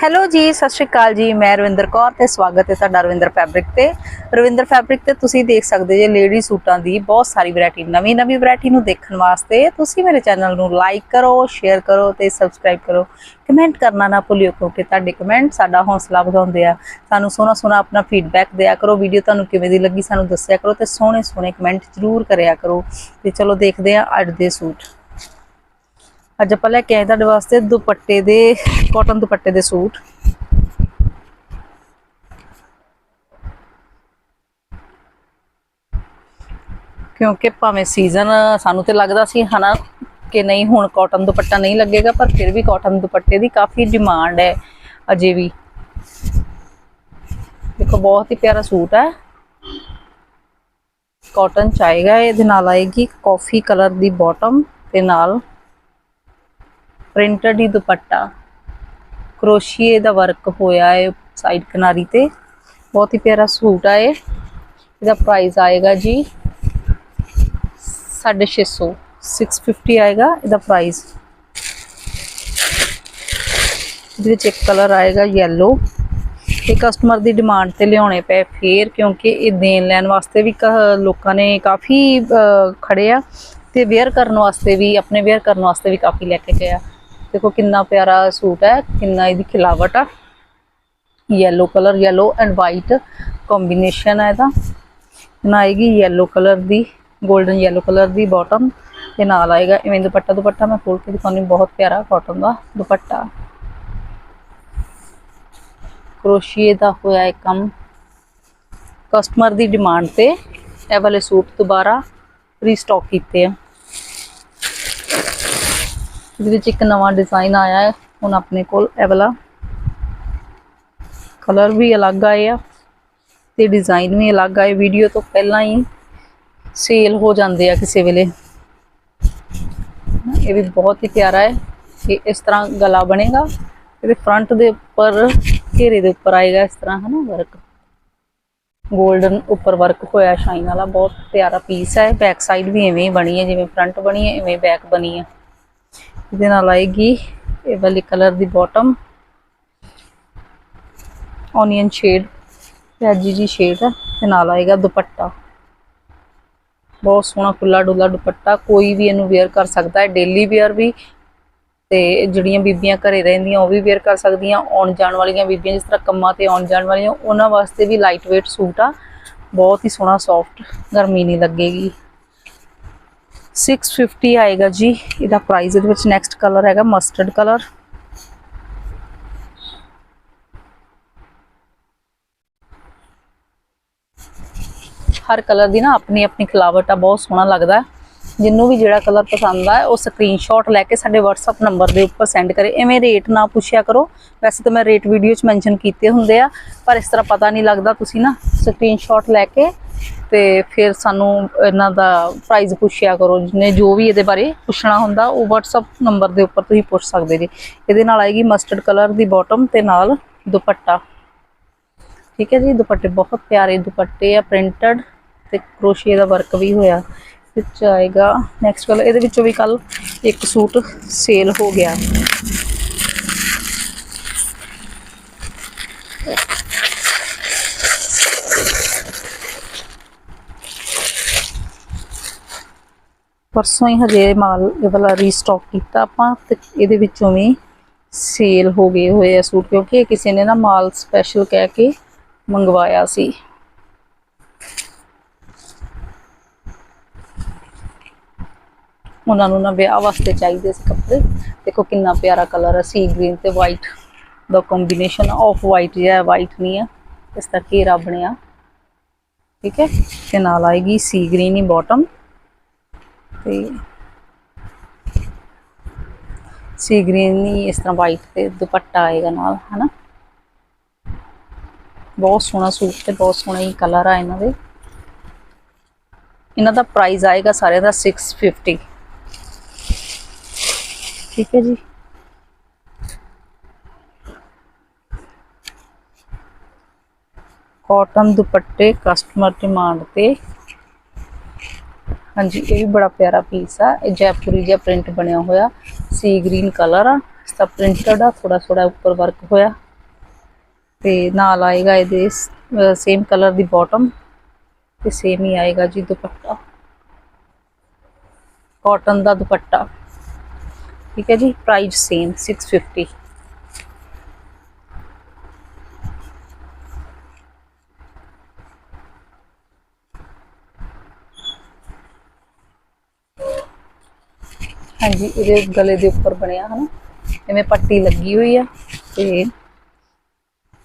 Hello ਜੀ, ਸਤਿ ਸ਼੍ਰੀ ਅਕਾਲ ਜੀ। ਮੈਂ ਰਵਿੰਦਰ ਕੌਰ ਤੇ ਸਵਾਗਤ ਹੈ ਤੁਹਾਡਾ ਰਵਿੰਦਰ ਫੈਬਰਿਕ ਤੇ। ਰਵਿੰਦਰ ਫੈਬਰਿਕ ਤੇ ਤੁਸੀਂ ਦੇਖ ਸਕਦੇ ਜੇ ਲੇਡੀ ਸੂਟਾਂ ਦੀ ਬਹੁਤ ਸਾਰੀ ਵੈਰਾਈਟੀ ਨਵੀਂ ਨਵੀਂ ਵੈਰਾਈਟੀ ਨੂੰ ਦੇਖਣ ਵਾਸਤੇ ਤੁਸੀਂ ਮੇਰੇ ਚੈਨਲ ਨੂੰ ਲਾਈਕ ਕਰੋ ਸ਼ੇਅਰ ਕਰੋ ਤੇ ਸਬਸਕ੍ਰਾਈਬ ਕਰੋ। ਕਮੈਂਟ ਕਰਨਾ ਨਾ ਭੁੱਲਿਓ ਕਿਉਂਕਿ ਤੁਹਾਡੇ ਕਮੈਂਟ ਸਾਡਾ ਹੌਸਲਾ ਵਧਾਉਂਦੇ ਆ। ਸਾਨੂੰ ਸੋਹਣਾ ਸੋਹਣਾ ਆਪਣਾ ਫੀਡਬੈਕ ਦਿਆ ਕਰੋ। ਵੀਡੀਓ ਤੁਹਾਨੂੰ ਕਿਵੇਂ ਦੀ ਲੱਗੀ ਸਾਨੂੰ ਦੱਸਿਆ ਕਰੋ ਤੇ ਸੋਹਣੇ ਸੋਹਣੇ ਕਮੈਂਟ ਜ਼ਰੂਰ ਕਰਿਆ ਕਰੋ। ਤੇ ਚਲੋ ਦੇਖਦੇ ਆ ਅੱਜ ਦੇ ਸੂਟ। ਅੱਜ ਆਪਾਂ ਲੈ ਕੇ ਆਏ ਤੁਹਾਡੇ ਵਾਸਤੇ ਦੁਪੱਟੇ ਦੇ ਕਾਟਨ ਦੁਪੱਟੇ ਦੇ ਸੂਟ। ਕਿਉਂਕਿ ਭਾਵੇਂ ਸੀਜ਼ਨ ਸਾਨੂੰ ਤੇ ਲੱਗਦਾ ਸੀ ਹਨਾ ਕਿ ਨਹੀਂ, ਹੁਣ ਕਾਟਨ ਦੁਪੱਟਾ ਨਹੀਂ ਲੱਗੇਗਾ, ਪਰ ਫਿਰ ਵੀ ਕਾਟਨ ਦੁਪੱਟੇ ਦੀ ਕਾਫੀ ਡਿਮਾਂਡ ਹੈ ਅਜੇ ਵੀ। ਦੇਖੋ, ਬਹੁਤ ਹੀ ਪਿਆਰਾ ਸੂਟ ਹੈ। ਕਾਟਨ ਚਾਹੀਗਾ ਇਹਦੇ ਨਾਲ ਆਏਗੀ ਕਾਫੀ ਕਲਰ ਦੀ ਬਾਟਮ ਤੇ ਨਾਲ। ਪ੍ਰਿੰਟਡ ਹੀ ਦੁਪੱਟਾ ਕਰੋਸ਼ੀਏ ਦਾ ਵਰਕ ਹੋਇਆ ਹੈ ਸਾਈਡ ਕਿਨਾਰੀ ਤੇ ਬਹੁਤ ਹੀ ਪਿਆਰਾ ਸੂਟ ਆ ਇਹ ਇਹਦਾ ਪ੍ਰਾਈਸ ਆਏਗਾ ਜੀ 650 650 ਆਏਗਾ ਇਹਦਾ ਪ੍ਰਾਈਸ ਇਹਦੇ ਵਿੱਚ ਇੱਕ ਕਲਰ ਆਏਗਾ yellow ਇਹ ਕਸਟਮਰ ਦੀ ਡਿਮਾਂਡ ਤੇ ਲਿਆਉਣੇ ਪਏ ਫੇਰ ਕਿਉਂਕਿ ਇਹ ਦੇਣ ਲੈਣ ਵਾਸਤੇ ਵੀ ਕ- ਲੋਕਾਂ ਨੇ ਕਾਫੀ ਅਹ, ਖੜੇ ਆ ਤੇ ਵੇਅਰ ਕਰਨ ਵਾਸਤੇ ਵੀ ਆਪਣੇ ਵੇਅਰ ਕਰਨ ਵਾਸਤੇ ਵੀ ਕਾਫੀ ਲੈ ਕੇ ਗਏ ਆ ਦੇਖੋ ਕਿੰਨਾ ਪਿਆਰਾ ਸੂਟ ਹੈ ਕਿੰਨਾ ਇਹਦੀ ਖਿਲਾਵਟ ਆ yellow colour yellow and white combination ਹੈ ਇਹਦਾ ਨਾ ਆਏਗੀ yellow ਕਲਰ ਦੀ 골ਡਨ yellow ਕਲਰ ਦੀ ਬਾਟਮ ਤੇ ਨਾਲ ਆਏਗਾ ਇਵੇਂ ਦੁਪੱਟਾ ਦੁਪੱਟਾ ਮੈਂ ਖੋਲ ਕੇ ਦਿਖਾਉਂਦੀ ਬਹੁਤ ਪਿਆਰਾ ਕਾਟਨ ਦਾ ਦੁਪੱਟਾ ਕਰੋਸ਼ੀਏ ਦਾ ਹੋਇਆ ਹੈ ਕੰਮ ਕਸਟਮਰ ਦੀ ਡਿਮਾਂਡ ਤੇ ਇਹ ਵਾਲੇ ਸੂਟ ਦੁਬਾਰਾ ਰੀਸਟਾਕ ਕੀਤੇ ਆ ਇਹਦੇ ਵਿੱਚ ਇੱਕ ਨਵਾਂ ਡਿਜ਼ਾਈਨ ਆਇਆ ਹੈ, ਹੁਣ ਆਪਣੇ ਕੋਲ ਇਹ ਵਾਲਾ। ਕਲਰ ਵੀ ਅਲੱਗ ਆਏ ਆ ਤੇ ਡਿਜ਼ਾਈਨ ਵੀ ਅਲੱਗ ਆਏ। ਵੀਡੀਓ ਤੋਂ ਪਹਿਲਾਂ ਹੀ ਸੇਲ ਹੋ ਜਾਂਦੇ ਆ ਕਿਸੇ ਵੇਲੇ। ਇਹ ਵੀ ਬਹੁਤ ਹੀ ਪਿਆਰਾ ਹੈ ਕਿ ਇਸ ਤਰ੍ਹਾਂ ਗਲਾ ਬਣੇਗਾ। ਇਹਦੇ ਫਰੰਟ ਦੇ ਉੱਪਰ, ਘੇਰੇ ਦੇ ਉੱਪਰ ਆਏਗਾ ਇਸ ਤਰ੍ਹਾਂ, ਹਨਾ ਵਰਕ 골ਡਨ ਉੱਪਰ ਵਰਕ ਹੋਇਆ ਸ਼ਾਈਨ ਵਾਲਾ ਬਹੁਤ ਪਿਆਰਾ ਪੀਸ ਹੈ। ਬੈਕ ਸਾਈਡ ਵੀ ਐਵੇਂ ਹੀ ਬਣੀ ਹੈ, ਜਿਵੇਂ ਫਰੰਟ ਬਣੀ ਹੈ, ਐਵੇਂ ਬੈਕ ਬਣੀ ਹੈ। ਇਹਦੇ ਨਾਲ ਆਏਗੀ, ਇਹ ਵਾਲੀ ਕਲਰ ਦੀ ਬਾਟਮ ਓਨੀਅਨ ਸ਼ੇਡ ਪਿਆਜੀ ਜੀ ਸ਼ੇਡ ਹੈ ਤੇ ਨਾਲ ਆਏਗਾ ਦੁਪੱਟਾ। ਬਹੁਤ ਸੋਹਣਾ ਖੁੱਲਾ ਡੁੱਲਾ ਦੁਪੱਟਾ, ਕੋਈ ਵੀ ਇਹਨੂੰ ਵੇਅਰ ਕਰ ਸਕਦਾ ਹੈ ਡੇਲੀ ਵੇਅਰ ਵੀ, ਤੇ ਜਿਹੜੀਆਂ ਬੀਬੀਆਂ ਘਰੇ ਰਹਿੰਦੀਆਂ, ਉਹ ਵੀ ਵੇਅਰ ਕਰ ਸਕਦੀਆਂ। ਆਉਣ ਜਾਣ ਵਾਲੀਆਂ ਬੀਬੀਆਂ, ਜਿਸ ਤਰ੍ਹਾਂ ਕੰਮਾਂ ਤੇ ਆਉਣ ਜਾਣ ਵਾਲੀਆਂ, ਉਹਨਾਂ ਵਾਸਤੇ ਵੀ ਲਾਈਟ weight ਸੂਟ ਆ। ਬਹੁਤ ਹੀ ਸੋਹਣਾ ਸੌਫਟ ਗਰਮੀ ਨਹੀਂ ਲੱਗੇਗੀ। 650 ਆਏਗਾ ਜੀ। ਇਹਦਾ ਪ੍ਰਾਈਸ ਇਹਦੇ ਵਿੱਚ ਨੈਕਸਟ ਕਲਰ ਹੈਗਾ ਮਸਟਰਡ ਕਲਰ ਹਰ ਕਲਰ ਦੀ ਨਾ ਆਪਣੀ ਆਪਣੀ ਖਿਲਾਵਟ ਆ, ਬਹੁਤ ਸੋਹਣਾ ਲੱਗਦਾ। ਹੈ। ਜਿਹਨੂੰ ਵੀ ਜਿਹੜਾ ਕਲਰ ਪਸੰਦ ਆ, ਉਹ ਸਕਰੀਨਸ਼ਾਟ ਲੈ ਕੇ ਸਾਡੇ WhatsApp ਨੰਬਰ ਦੇ ਉੱਪਰ ਸੈਂਡ ਕਰੇ। ਐਵੇਂ ਰੇਟ ਨਾ ਪੁੱਛਿਆ ਕਰੋ। ਵੈਸੇ ਤਾਂ ਮੈਂ ਰੇਟ ਵੀਡੀਓ 'ਚ ਮੈਂਸ਼ਨ ਕੀਤੇ ਹੁੰਦੇ ਆ, ਪਰ ਇਸ ਤਰ੍ਹਾਂ ਪਤਾ ਨਹੀਂ ਲੱਗਦਾ ਤੁਸੀਂ ਨਾ ਸਕਰੀਨਸ਼ਾਟ ਲੈ ਕੇ ਤੇ ਫਿਰ ਸਾਨੂੰ ਇਹਨਾਂ ਦਾ ਪ੍ਰਾਈਜ਼ ਪੁੱਛਿਆ ਕਰੋ ਜਿਹਨੇ ਜੋ ਵੀ ਇਹਦੇ ਬਾਰੇ ਪੁੱਛਣਾ ਹੁੰਦਾ, ਉਹ WhatsApp ਨੰਬਰ ਦੇ ਉੱਪਰ ਤੁਸੀਂ ਪੁੱਛ ਸਕਦੇ ਜੀ। ਇਹਦੇ ਨਾਲ ਆਏਗੀ ਮਸਟਰਡ ਕਲਰ ਦੀ ਬਾਟਮ ਤੇ ਨਾਲ ਦੁਪੱਟਾ। ਠੀਕ ਹੈ ਜੀ, ਦੁਪੱਟੇ ਬਹੁਤ ਪਿਆਰੇ ਦੁਪੱਟੇ ਆ ਪ੍ਰਿੰਟਡ ਤੇ ਕਰੋਸ਼ੀਏ ਦਾ ਵਰਕ ਵੀ ਹੋਇਆ। ਵਿੱਚ ਆਏਗਾ ਨੈਕਸਟ ਕਲਰ ਇਹਦੇ ਵਿੱਚੋਂ ਵੀ ਕੱਲ ਇੱਕ ਸੂਟ ਸੇਲ ਹੋ ਗਿਆ। ਪਰਸੋਂ ਹੀ ਹਜੇ ਮਾਲ, ਇਹ ਵਾਲਾ ਰੀਸਟਾਕ ਕੀਤਾ ਆਪਾਂ ਤੇ ਇਹਦੇ ਵਿੱਚੋਂ ਵੀ ਸੇਲ ਹੋ ਗਏ ਹੋਏ ਆ ਸੂਟ, ਕਿਉਂਕਿ ਕਿਸੇ ਨੇ ਨਾ ਮਾਲ ਸਪੈਸ਼ਲ ਕਹਿ ਕੇ ਮੰਗਵਾਇਆ ਸੀ। ਉਹਨਾਂ ਨੂੰ ਨਾ ਵਿਆਹ ਵਾਸਤੇ ਚਾਹੀਦੇ ਸੀ ਕੱਪੜੇ। ਦੇਖੋ ਕਿੰਨਾ ਪਿਆਰਾ ਕਲਰ ਹੈ ਸੀ ਗ੍ਰੀਨ ਤੇ ਵਾਈਟ ਦਾ ਕੰਬੀਨੇਸ਼ਨ ਆਫ ਵਾਈਟ ਜਿਹਾ ਵਾਈਟ ਨਹੀਂ ਆ। ਇਸ ਦਾ ਘੇਰਾ ਬਣਿਆ। ਠੀਕ ਹੈ? ਤੇ ਨਾਲ ਆਏਗੀ ਸੀ ਗ੍ਰੀਨ ਹੀ ਬਾਟਮ ਤੇ ਸੀ ਗ੍ਰੀਨ ਹੀ ਇਸ ਤਰ੍ਹਾਂ ਵਾਈਟ ਤੇ ਦੁਪੱਟਾ ਆਏਗਾ ਨਾਲ, ਹਨਾ? ਬਹੁਤ ਸੋਹਣਾ ਸੂਟ ਤੇ ਬਹੁਤ ਸੋਹਣਾ ਹੀ ਕਲਰ ਆ ਇਹਨਾਂ ਦੇ। ਇਹਨਾਂ ਦਾ ਪ੍ਰਾਈਸ ਆਏਗਾ ਸਾਰਿਆਂ ਦਾ 650 ਠੀਕ ਹੈ ਜੀ। ਕਾਟਨ ਦੁਪੱਟੇ ਕਸਟਮਰ ਡਿਮਾਂਡ ਤੇ ਹਾਂਜੀ, ਇਹ ਵੀ ਬੜਾ ਪਿਆਰਾ ਪੀਸ ਆ। ਇਹ ਜੈਪੁਰੀ ਜਿਹਾ ਪ੍ਰਿੰਟ ਬਣਿਆ ਹੋਇਆ। ਸੀ ਗ੍ਰੀਨ ਕਲਰ ਆ। ਇਸ ਦਾ ਪ੍ਰਿੰਟਡ ਆ ਥੋੜਾ ਥੋੜਾ ਉੱਪਰ ਵਰਕ ਹੋਇਆ। ਤੇ ਨਾਲ ਆਏਗਾ ਇਹਦੇ ਸੇਮ ਕਲਰ ਦੀ ਬਾਟਮ ਤੇ ਸੇਮ ਹੀ ਆਏਗਾ ਜੀ ਦੁਪੱਟਾ। ਕਾਟਨ ਦਾ ਦੁਪੱਟਾ। ਠੀਕ ਹੈ ਜੀ? ਪ੍ਰਾਈਸ ਸੇਮ 650 ਹਾਂਜੀ, ਇਹਦੇ ਗਲੇ ਦੇ ਉੱਪਰ ਬਣਿਆ ਹਨਾ, ਜਿਵੇਂ ਪੱਟੀ ਲੱਗੀ ਹੋਈ ਆ, ਤੇ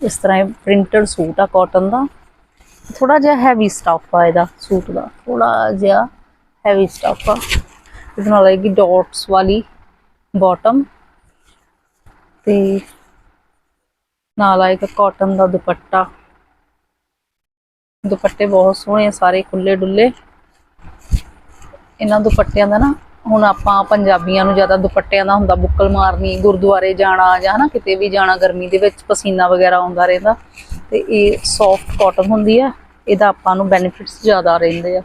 ਇਸ ਤਰ੍ਹਾਂ ਇਹ ਪ੍ਰਿੰਟਡ ਸੂਟ ਆ ਕਾਟਨ ਦਾ। ਥੋੜਾ ਜਿਹਾ ਹੈਵੀ ਸਟਫ ਆ ਇਹਦਾ ਸੂਟ ਦਾ ਥੋੜਾ ਜਿਹਾ ਹੈਵੀ ਸਟਫ ਆ। ਇਹਦੇ ਨਾਲ ਆਏਗੀ ਡਾਟਸ ਵਾਲੀ ਬਾਟਮ ਤੇ ਨਾਲ ਆਏਗਾ ਕਾਟਨ ਦਾ ਦੁਪੱਟਾ। ਦੁਪੱਟੇ ਬਹੁਤ ਸੋਹਣੇ ਸਾਰੇ ਖੁੱਲੇ ਡੁੱਲੇ ਇਹਨਾਂ ਦੁਪੱਟਿਆਂ ਦਾ ਨਾ ਹੁਣ ਆਪਾਂ ਪੰਜਾਬੀਆਂ ਨੂੰ ਜ਼ਿਆਦਾ ਦੁਪੱਟਿਆਂ ਦਾ ਹੁੰਦਾ ਬੁੱਕਲ ਮਾਰਨੀ, ਗੁਰਦੁਆਰੇ ਜਾਣਾ ਜਾਂ ਹਨਾ ਕਿਤੇ ਵੀ ਜਾਣਾ, ਗਰਮੀ ਦੇ ਵਿੱਚ ਪਸੀਨਾ ਵਗੈਰਾ ਆਉਂਦਾ ਰਹਿੰਦਾ, ਤੇ ਇਹ ਸੌਫਟ ਕਾਟਨ ਹੁੰਦੀ ਆ, ਇਹਦਾ ਆਪਾਂ ਨੂੰ ਬੈਨੀਫਿਟਸ ਜ਼ਿਆਦਾ ਰਹਿੰਦੇ ਆ।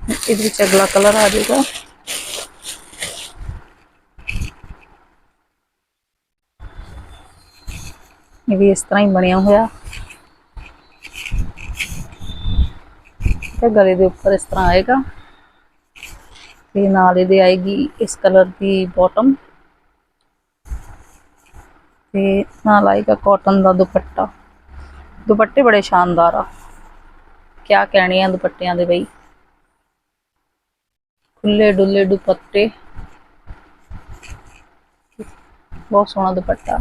ਇਹਦੇ ਵਿੱਚ ਅਗਲਾ ਕਲਰ ਆ ਜਾਏਗਾ ਇਹ ਵੀ ਇਸ ਤਰ੍ਹਾਂ ਹੀ ਬਣਿਆ ਹੋਇਆ। ਤੇ ਗਲੇ ਦੇ ਉੱਪਰ ਇਸ ਤਰ੍ਹਾਂ ਆਏਗਾ। ਤੇ ਨਾਲ ਇਹਦੇ ਆਏਗੀ ਇਸ ਕਲਰ ਦੀ ਬਾਟਮ ਤੇ ਨਾਲ ਆਏਗਾ ਕਾਟਨ ਦਾ ਦੁਪੱਟਾ। ਦੁਪੱਟੇ ਬੜੇ ਸ਼ਾਨਦਾਰ ਆ। ਕਿਆ ਕਹਿਣੇ ਆ ਦੁਪੱਟਿਆਂ ਦੇ ਬਈ। ਖੁੱਲੇ ਡੁੱਲੇ ਦੁਪੱਟੇ। ਬਹੁਤ ਸੋਹਣਾ ਦੁਪੱਟਾ।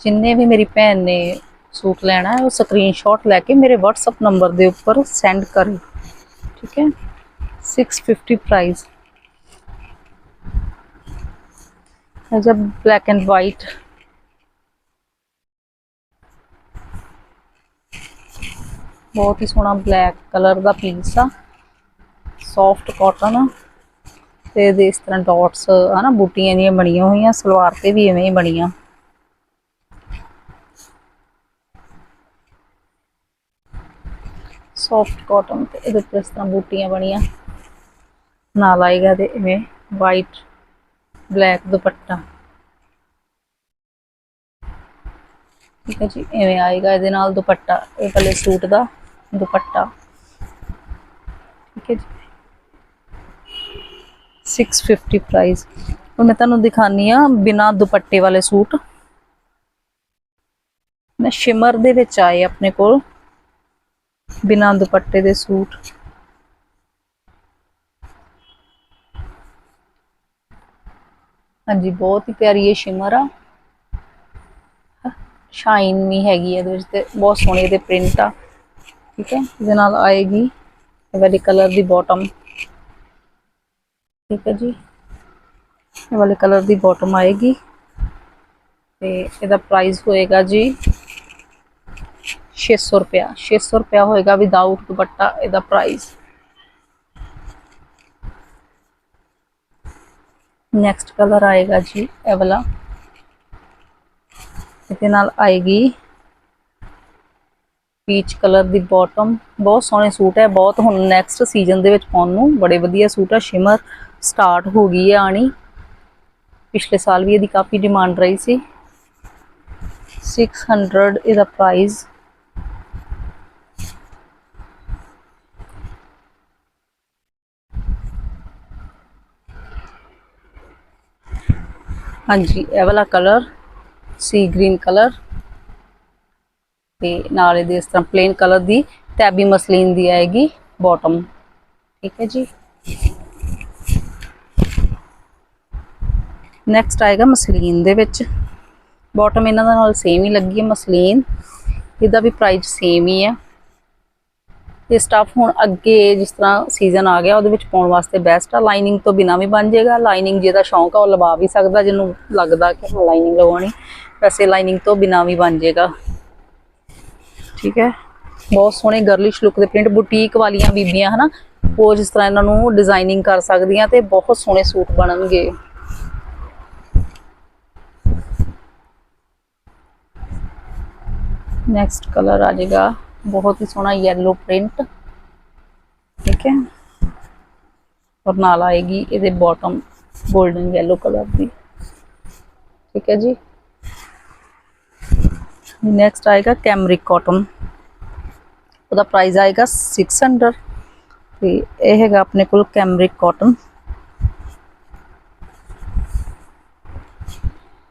ਜਿੰਨੇ ਵੀ ਮੇਰੀ ਭੈਣ ਨੇ ਸੂਟ ਲੈਣਾ ਹੈ, ਉਹ ਸਕਰੀਨਸ਼ਾਟ ਲੈ ਕੇ ਮੇਰੇ WhatsApp ਨੰਬਰ ਦੇ ਉੱਪਰ ਸੈਂਡ ਕਰੇ। ਠੀਕ ਹੈ? 650 ਪ੍ਰਾਈਸ ਹੈ ਜਬ ਬਲੈਕ ਐਂਡ ਵਾਈਟ ਬਹੁਤ ਹੀ ਸੋਹਣਾ ਬਲੈਕ ਕਲਰ ਦਾ ਪੀਸ ਆ ਸੌਫਟ ਕਾਟਨ ਆ ਤੇ ਇਹਦੇ ਇਸ ਤਰ੍ਹਾਂ ਡਾਟਸ ਹਨਾ ਬੂਟੀਆਂ ਜੀਆਂ ਬਣੀਆਂ ਹੋਈਆਂ ਸਲਵਾਰ ਤੇ ਵੀ ਐਵੇਂ ਹੀ ਬਣੀਆਂ ਸੌਫਟ ਕਾਟਨ ਤੇ ਇਹਦੇ ਉੱਪਰ ਇਸ ਤਰ੍ਹਾਂ ਬੂਟੀਆਂ ਬਣੀਆਂ ਨਾਲ ਆਏਗਾ ਤੇ ਇਵੇਂ ਵਾਈਟ ਬਲੈਕ ਦੁਪੱਟਾ। ਠੀਕ ਹੈ ਜੀ, ਇਵੇਂ ਆਏਗਾ ਇਹਦੇ ਨਾਲ ਦੁਪੱਟਾ, ਇਹ ਵਾਲੇ ਸੂਟ ਦਾ ਦੁਪੱਟਾ। ਠੀਕ ਹੈ ਜੀ। 650 ਪ੍ਰਾਈਸ ਹੁਣ ਮੈਂ ਤੁਹਾਨੂੰ ਦਿਖਾਨੀ ਆ ਬਿਨਾ ਦੁਪੱਟੇ ਵਾਲੇ ਸੂਟ। ਮੈਂ ਸ਼ਿਮਰ ਦੇ ਵਿੱਚ ਆਏ ਆਪਣੇ ਕੋਲ, ਬਿਨਾ ਦੁਪੱਟੇ ਦੇ ਸੂਟ। ਹਾਂਜੀ, ਬਹੁਤ ਹੀ ਪਿਆਰੀ ਇਹ ਸ਼ਿਮਰ ਆ। ਸ਼ਾਈਨ ਵੀ ਹੈਗੀ ਇਹਦੇ ਵਿੱਚ ਤੇ ਬਹੁਤ ਸੋਹਣੇ ਇਹਦੇ ਪ੍ਰਿੰਟ ਆ। ਠੀਕ ਹੈ, ਇਹਦੇ ਨਾਲ ਆਏਗੀ ਇਹ ਵਾਲੀ ਕਲਰ ਦੀ ਬਾਟਮ ਠੀਕ ਹੈ ਜੀ, ਇਹ ਵਾਲੇ ਕਲਰ ਦੀ ਬਾਟਮ ਆਏਗੀ। ਤੇ ਇਹਦਾ ਪ੍ਰਾਈਸ ਹੋਏਗਾ ਜੀ 600 ਰੁਪਿਆ 600 ਰੁਪਿਆ ਹੋਏਗਾ ਵਿਦਆਊਟ ਦੁਪੱਟਾ ਇਹਦਾ ਪ੍ਰਾਈਸ ਨੈਕਸਟ ਕਲਰ ਆਏਗਾ ਜੀ, ਇਹ ਵਾਲਾ। ਇਹਦੇ ਨਾਲ ਆਏਗੀ ਪੀਚ ਕਲਰ ਦੀ ਬਾਟਮ ਬਹੁਤ ਸੋਹਣੇ ਸੂਟ ਹੈ, ਬਹੁਤ ਹੁਣ ਨੈਕਸਟ ਸੀਜ਼ਨ ਦੇ ਵਿੱਚ ਪਾਉਣ ਨੂੰ। ਬੜੇ ਵਧੀਆ ਸੂਟ ਆ ਸ਼ਿਮਰ ਸਟਾਰਟ ਹੋ ਗਈ ਹੈ ਆਣੀ। ਪਿਛਲੇ ਸਾਲ ਵੀ ਇਹਦੀ ਕਾਫੀ ਡਿਮਾਂਡ ਰਹੀ ਸੀ। 600 ਇਹਦਾ ਪ੍ਰਾਈਸ ਹਾਂਜੀ, ਇਹ ਵਾਲਾ ਕਲਰ ਸੀ ਗ੍ਰੀਨ ਕਲਰ ਤੇ ਨਾਲ ਇਹਦੇ ਇਸ ਤਰ੍ਹਾਂ ਪਲੇਨ ਕਲਰ ਦੀ ਟੈਬੀ ਮਸਲੀਨ ਦੀ ਆਏਗੀ ਬਾਟਮ ਠੀਕ ਹੈ ਜੀ। ਨੈਕਸਟ ਆਏਗਾ ਮਸਲੀਨ ਦੇ ਵਿੱਚ। ਬਾਟਮ ਇਹਨਾਂ ਦਾ ਨਾਲ ਸੇਮ ਹੀ ਲੱਗੀ ਹੈ ਮਸਲੀਨ ਇਹਦਾ ਵੀ ਪ੍ਰਾਈਸ ਸੇਮ ਹੀ ਹੈ। ਤੇ ਸਟਫ ਹੁਣ ਅੱਗੇ ਜਿਸ ਤਰ੍ਹਾਂ ਸੀਜ਼ਨ ਆ ਗਿਆ, ਉਹਦੇ ਵਿੱਚ ਪਾਉਣ ਵਾਸਤੇ ਬੈਸਟ ਆ। ਲਾਈਨਿੰਗ ਤੋਂ ਬਿਨਾ ਵੀ ਬਣ ਜਾਏਗਾ। ਲਾਈਨਿੰਗ ਜਿਹਦਾ ਸ਼ੌਂਕ ਆ, ਉਹ ਲਵਾ ਵੀ ਸਕਦਾ, ਜਿਹਨੂੰ ਲੱਗਦਾ ਕਿ ਹਾਂ ਲਾਈਨਿੰਗ ਲਵਾਉਣੀ। ਵੈਸੇ ਲਾਈਨਿੰਗ ਤੋਂ ਬਿਨਾ ਵੀ ਬਣ ਜਾਏਗਾ। ਠੀਕ ਹੈ? ਬਹੁਤ ਸੋਹਣੇ ਗਰਲਿਸ਼ ਲੁੱਕ ਦੇ ਪ੍ਰਿੰਟ ਬੁਟੀਕ ਵਾਲੀਆਂ ਬੀਬੀਆਂ, ਹਨਾ? ਉਹ ਜਿਸ ਤਰ੍ਹਾਂ ਇਹਨਾਂ ਨੂੰ ਡਿਜ਼ਾਈਨਿੰਗ ਕਰ ਸਕਦੀਆਂ ਤੇ ਬਹੁਤ ਸੋਹਣੇ ਸੂਟ ਬਣਨਗੇ। ਨੈਕਸਟ ਕਲਰ ਆ ਜਾਏਗਾ। ਬਹੁਤ ਹੀ ਸੋਹਣਾ yellow ਪ੍ਰਿੰਟ ਠੀਕ ਹੈ ਔਰ ਨਾਲ ਆਏਗੀ ਇਹਦੇ ਬਾਟਮ 골ਡਨ yellow ਕਲਰ ਦੀ ਠੀਕ ਹੈ ਜੀ ਨੈਕਸਟ ਆਏਗਾ ਕੈਮਰਿਕ ਕਾਟਨ ਉਹਦਾ ਪ੍ਰਾਈਸ ਆਏਗਾ 600 ਤੇ ਇਹ ਹੈਗਾ ਆਪਣੇ ਕੋਲ cambric cotton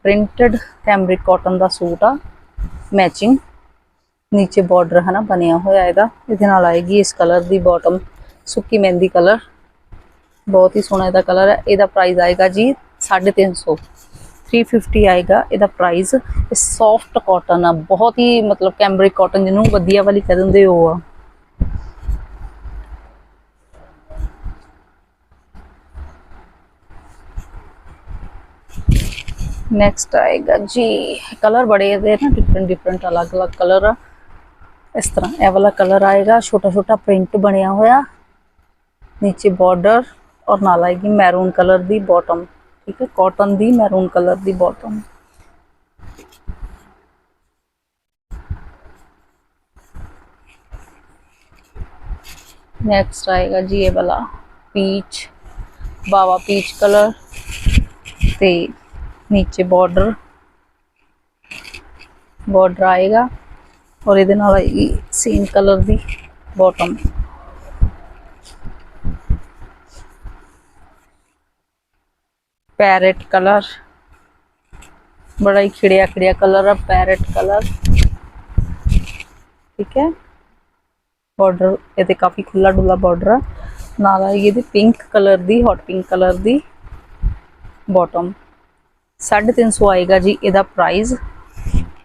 printed cambric cotton ਦਾ ਸੂਟ ਆ ਮੈਚਿੰਗ ਨੀਚੇ ਬਾਰਡਰ ਹੈ ਨਾ ਬਣਿਆ ਹੋਇਆ ਇਹਦਾ। ਇਹਦੇ ਨਾਲ ਆਏਗੀ ਇਸ ਕਲਰ ਦੀ ਬਾਟਮ ਸੁੱਕੀ ਮਹਿੰਦੀ ਕਲਰ ਬਹੁਤ ਹੀ ਸੋਹਣਾ ਇਹਦਾ ਕਲਰ ਹੈ। ਇਹਦਾ ਪ੍ਰਾਈਸ ਆਏਗਾ ਜੀ 350 350 ਆਏਗਾ ਇਹਦਾ ਪ੍ਰਾਈਸ ਇਹ ਸੌਫਟ ਕਾਟਨ ਆ। ਬਹੁਤ ਹੀ ਮਤਲਬ ਕੈਮਰਿਕ ਕਾਟਨ ਜਿਹਨੂੰ ਵਧੀਆ ਵਾਲੀ ਕਹਿ ਦਿੰਦੇ ਉਹ ਆ। ਨੈਕਸਟ ਆਏਗਾ ਜੀ। ਕਲਰ ਬੜੇ ਇਹਦੇ ਨਾ ਡਿਫਰੈਂਟ ਡਿਫਰੈਂਟ ਅਲੱਗ-ਅਲੱਗ ਕਲਰ ਆ। ਇਸ ਤਰ੍ਹਾਂ ਇਹ ਵਾਲਾ ਕਲਰ ਆਏਗਾ ਛੋਟਾ ਛੋਟਾ ਪ੍ਰਿੰਟ ਬਣਿਆ ਹੋਇਆ ਨੀਚੇ ਬਾਰਡਰ ਔਰ ਨਾਲ ਆਏਗੀ ਮੈਰੂਨ ਕਲਰ ਦੀ ਬਾਟਮ ਠੀਕ ਹੈ ਕਾਟਨ ਦੀ ਮੈਰੂਨ ਕਲਰ ਦੀ ਬਾਟਮ ਨੈਕਸਟ ਆਏਗਾ ਜੀ ਇਹ ਵਾਲਾ ਪੀਚ ਬਾਵਾ ਪੀਚ ਕਲਰ ਤੇ ਨੀਚੇ ਬਾਰਡਰ ਬਾਰਡਰ ਆਏਗਾ ਔਰ ਇਹਦੇ ਨਾਲ ਆਏਗੀ ਸੇਮ ਕਲਰ ਦੀ ਬਾਟਮ ਪੈਰਟ ਕਲਰ ਬੜਾ ਹੀ ਖਿੜਿਆ ਖਿੜਿਆ ਕਲਰ ਆ ਪੈਰਟ ਕਲਰ ਠੀਕ ਹੈ ਬਾਰਡਰ ਇਹਦੇ ਕਾਫੀ ਖੁੱਲਾ ਡੁੱਲਾ ਬਾਰਡਰ ਆ ਨਾਲ ਆਏਗੀ ਇਹਦੀ ਪਿੰਕ ਕਲਰ ਦੀ ਹੌਟ ਪਿੰਕ ਕਲਰ ਦੀ ਬਾਟਮ 350 ਆਏਗਾ ਜੀ ਇਹਦਾ ਪ੍ਰਾਈਸ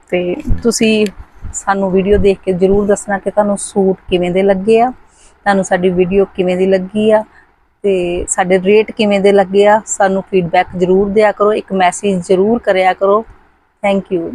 ਤੇ ਤੁਸੀਂ ਸਾਨੂੰ ਵੀਡੀਓ ਦੇਖ ਕੇ ਜਰੂਰ ਦੱਸਣਾ ਕਿ ਤੁਹਾਨੂੰ ਸੂਟ ਕਿਵੇਂ ਦੇ ਲੱਗੇ ਆ, ਤੁਹਾਨੂੰ ਸਾਡੀ ਵੀਡੀਓ ਕਿਵੇਂ ਦੀ ਲੱਗੀ ਆ ਤੇ ਸਾਡੇ ਰੇਟ ਕਿਵੇਂ ਦੇ ਲੱਗੇ ਆ, ਸਾਨੂੰ ਫੀਡਬੈਕ ਜਰੂਰ ਦਿਆ ਕਰੋ, ਇੱਕ ਮੈਸੇਜ ਜਰੂਰ ਕਰਿਆ ਕਰੋ। Thank you